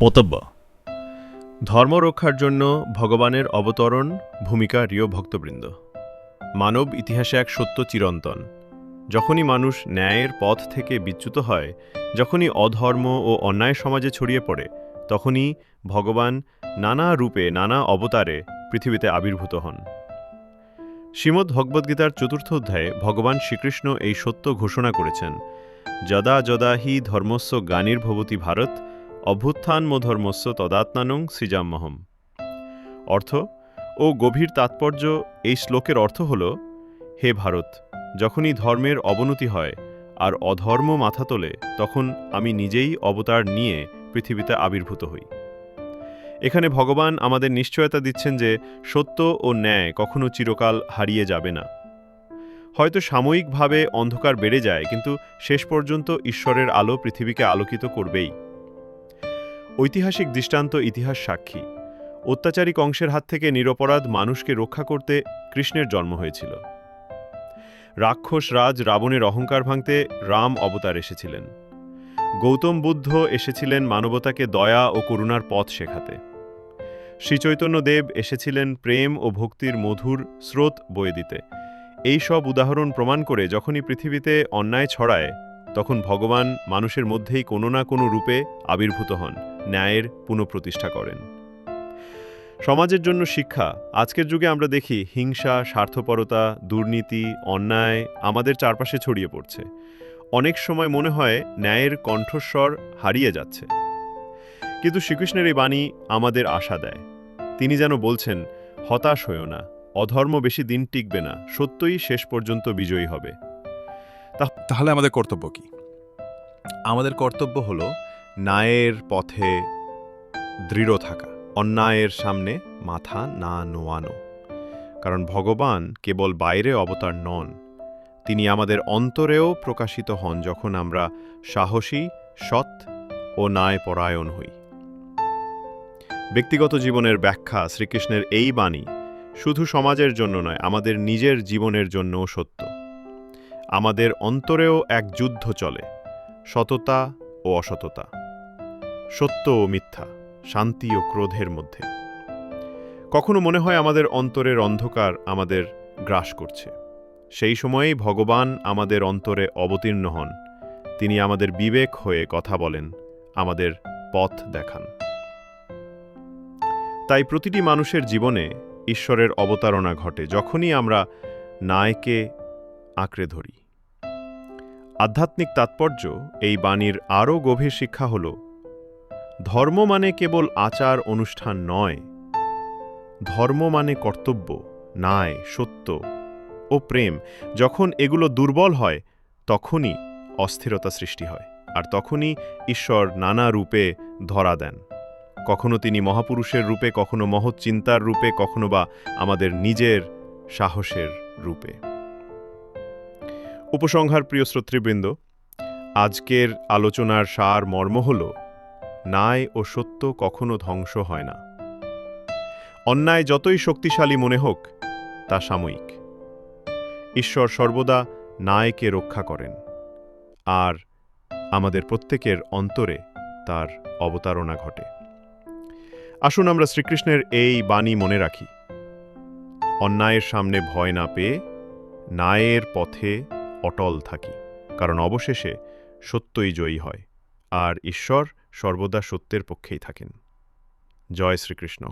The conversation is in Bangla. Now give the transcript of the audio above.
পতব্য ধর্ম রক্ষার জন্য ভগবানের অবতরণ ভূমিকা রিয় ভক্তবৃন্দ। মানব ইতিহাসে এক সত্য চিরন্তন। যখনই মানুষ ন্যায়ের পথ থেকে বিচ্যুত হয়, যখনই অধর্ম ও অন্যায় সমাজে ছড়িয়ে পড়ে, তখনই ভগবান নানা রূপে, নানা অবতারে পৃথিবীতে আবির্ভূত হন। শ্রীমদ্ ভগবদ্গীতার চতুর্থ অধ্যায়ে ভগবান শ্রীকৃষ্ণ এই সত্য ঘোষণা করেছেন, যদা যদা হি ধর্মস্য গ্লানির্ভবতি ভারত অভ্যুত্থানম ধর্মস্য তদাত্মানং সৃজাম্যহম। অর্থ, ও গভীর তাৎপর্য এই শ্লোকের অর্থ হল, হে ভারত, যখনই ধর্মের অবনতি হয় আর অধর্ম মাথা তোলে, তখন আমি নিজেই অবতার নিয়ে পৃথিবীতে আবির্ভূত হই। এখানে ভগবান আমাদের নিশ্চয়তা দিচ্ছেন যে সত্য ও ন্যায় কখনো চিরকাল হারিয়ে যাবে না। হয়তো সাময়িকভাবে অন্ধকার বেড়ে যায়, কিন্তু শেষ পর্যন্ত ঈশ্বরের আলো পৃথিবীকে আলোকিত করবেই। ঐতিহাসিক দৃষ্টান্ত ইতিহাস সাক্ষী। অত্যাচারী কংসের হাত থেকে নিরপরাধ মানুষকে রক্ষা করতে কৃষ্ণের জন্ম হয়েছিল। রাক্ষস রাজ রাবণের অহংকার ভাঙতে রাম অবতার এসেছিলেন। গৌতম বুদ্ধ এসেছিলেন মানবতাকে দয়া ও করুণার পথ শেখাতে। শ্রীচৈতন্য দেব এসেছিলেন প্রেম ও ভক্তির মধুর স্রোত বয়ে দিতে। এই সব উদাহরণ প্রমাণ করে যখনই পৃথিবীতে অন্যায় ছড়ায়, তখন ভগবান মানুষের মধ্যেই কোনো না কোনো রূপে আবির্ভূত হন। ন্যায়ের পুনঃপ্রতিষ্ঠা করেন। সমাজের জন্য শিক্ষা। আজকের যুগে আমরা দেখি হিংসা স্বার্থপরতা দুর্নীতি অন্যায় আমাদের চারপাশে ছড়িয়ে পড়ছে। অনেক সময় মনে হয় ন্যায়ের কণ্ঠস্বর হারিয়ে যাচ্ছে। কিন্তু শ্রীকৃষ্ণের এই বাণী আমাদের আশা দেয়। তিনি যেন বলছেন হতাশ হয়েও না অধর্ম বেশি দিন টিকবে না সত্যই শেষ পর্যন্ত বিজয়ী হবে। তাহলে আমাদের কর্তব্য কি? আমাদের কর্তব্য হল ন্যায়ের পথে দৃঢ় থাকা, অন্যায়ের সামনে মাথা না নোয়ানো। কারণ ভগবান কেবল বাইরে অবতার নন, তিনি আমাদের অন্তরেও প্রকাশিত হন যখন আমরা সাহসী, সৎ ও ন্যায়পরায়ণ হই। ব্যক্তিগত জীবনের ব্যাখ্যা শ্রীকৃষ্ণের এই বাণী শুধু সমাজের জন্য নয়, আমাদের নিজের জীবনের জন্যও সত্য। আমাদের অন্তরেও এক যুদ্ধ চলে, সততা ও অসততা। সত্য ও মিথ্যা, শান্তি ও ক্রোধের মধ্যে। কখনো মনে হয় আমাদের অন্তরের অন্ধকার আমাদের গ্রাস করছে। সেই সময়েই ভগবান আমাদের অন্তরে অবতীর্ণ হন। তিনি আমাদের বিবেক হয়ে কথা বলেন, আমাদের পথ দেখান। তাই প্রতিটি মানুষের জীবনে ঈশ্বরের অবতারণা ঘটে যখনই আমরা নায়কে আঁকড়ে ধরি। আধ্যাত্মিক তাৎপর্য এই বাণীর আরও গভীর শিক্ষা হল ধর্ম মানে কেবল আচার অনুষ্ঠান নয়। ধর্ম মানে কর্তব্য, ন্যায়, সত্য ও প্রেম। যখন এগুলো দুর্বল হয়, তখনই অস্থিরতা সৃষ্টি হয় আর তখনই ঈশ্বর নানা রূপে ধরা দেন। কখনো তিনি মহাপুরুষের রূপে, কখনো মহৎ চিন্তার রূপে, কখনো বা আমাদের নিজের সাহসের রূপে। উপসংহার প্রিয় শ্রোতৃবৃন্দ, আজকের আলোচনার সার মর্ম হল ন্যায় ও সত্য কখনো ধ্বংস হয় না। অন্যায় যতই শক্তিশালী মনে হোক, তা সাময়িক। ঈশ্বর সর্বদা ন্যায়কে রক্ষা করেন, আর আমাদের প্রত্যেকের অন্তরে তার অবতারণা ঘটে। আসুন আমরা শ্রীকৃষ্ণের এই বাণী মনে রাখি। অন্যায়ের সামনে ভয় না পেয়ে ন্যায়ের পথে অটল থাকি, কারণ অবশেষে সত্যই জয়ী হয়, আর ঈশ্বর সর্বদা সত্যের পক্ষেই থাকেন। জয় শ্রীকৃষ্ণ।